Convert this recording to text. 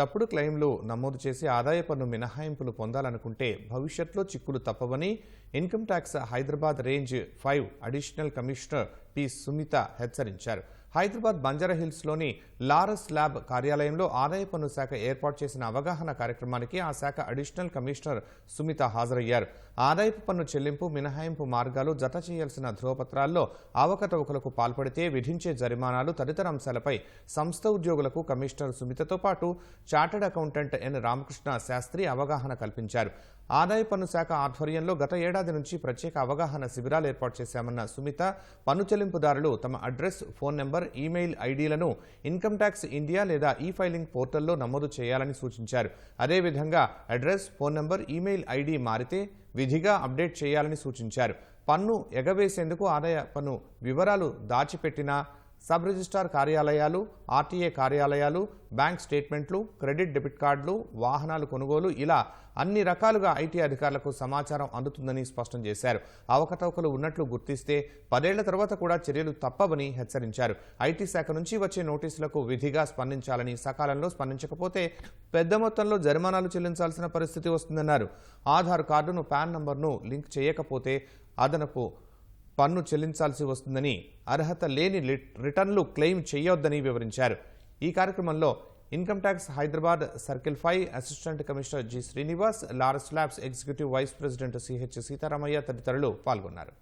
తప్పుడు క్లెయిమ్లు నమోదు చేసి ఆదాయ పన్ను మినహాయింపులు పొందాలనుకుంటే భవిష్యత్తులో చిక్కులు తప్పవని income tax Hyderabad range five additional commissioner P Sumitha హెచ్చరించారు. హైదరాబాద్ బంజారాహిల్స్లోని లారస్ ల్యాబ్ కార్యాలయంలో ఆదాయ పన్ను శాఖ ఏర్పాటు చేసిన అవగాహన కార్యక్రమానికి ఆ శాఖ అడిషనల్ కమిషనర్ సుమిత హాజరయ్యారు. ఆదాయపు పన్ను చెల్లింపు మినహాయింపు మార్గాలు జత చేయాల్సిన ధ్రువపత్రాల్లో అవకతవకలకు పాల్పడితే విధించే జరిమానాలు తదితర అంశాలపై సంస్థ ఉద్యోగులకు కమిషనర్ సుమితతో పాటు chartered accountant N Ramakrishna Sastry అవగాహన కల్పించారు. ఆదాయ పన్ను శాఖ ఆధ్వర్యంలో గత ఏడాది నుంచి ప్రత్యేక అవగాహన శిబిరాలు ఏర్పాటు చేశామన్న సుమిత పన్ను చెల్లింపుదారులు తమ అడ్రస్ ఫోన్ నెంబర్ ఈమెయిల్ ఐడీలను ఇన్కమ్ ట్యాక్స్ ఇండియా లేదా ఈ ఫైలింగ్ పోర్టల్లో నమోదు చేయాలని సూచించారు. అదేవిధంగా address phone number email ID మారితే విధిగా అప్డేట్ చేయాలని సూచించారు. పన్ను ఎగవేసేందుకు ఆదాయ పన్ను వివరాలు దాచిపెట్టినా సబ్ రిజిస్ట్రార్ కార్యాలయాలు ఆర్టీఏ కార్యాలయాలు బ్యాంక్ స్టేట్మెంట్లు క్రెడిట్ డెబిట్ కార్డులు వాహనాలు కొనుగోలు ఇలా అన్ని రకాలుగా ఐటీ అధికారులకు సమాచారం అందుతుందని స్పష్టం చేశారు. అవకతవకలు ఉన్నట్లు గుర్తిస్తే పదేళ్ళ తర్వాత కూడా చర్యలు తప్పవని హెచ్చరించారు. ఐటీ శాఖ నుంచి వచ్చే నోటీసులకు విధిగా స్పందించాలని సకాలంలో స్పందించకపోతే పెద్ద మొత్తంలో జరిమానాలు చెల్లించాల్సిన పరిస్థితి వస్తుందన్నారు. ఆధార్ కార్డును పాన్ నంబర్ను లింక్ చేయకపోతే అదనపు పన్ను చెల్లించాల్సి వస్తుందని అర్హత లేని రిటర్న్లు క్లెయిమ్ చేయొద్దని వివరించారు. ఈ కార్యక్రమంలో income tax Hyderabad circle five assistant commissioner G Srinivas Laurus Labs executive vice president C H Sitaramaiah తదితరులు పాల్గొన్నారు.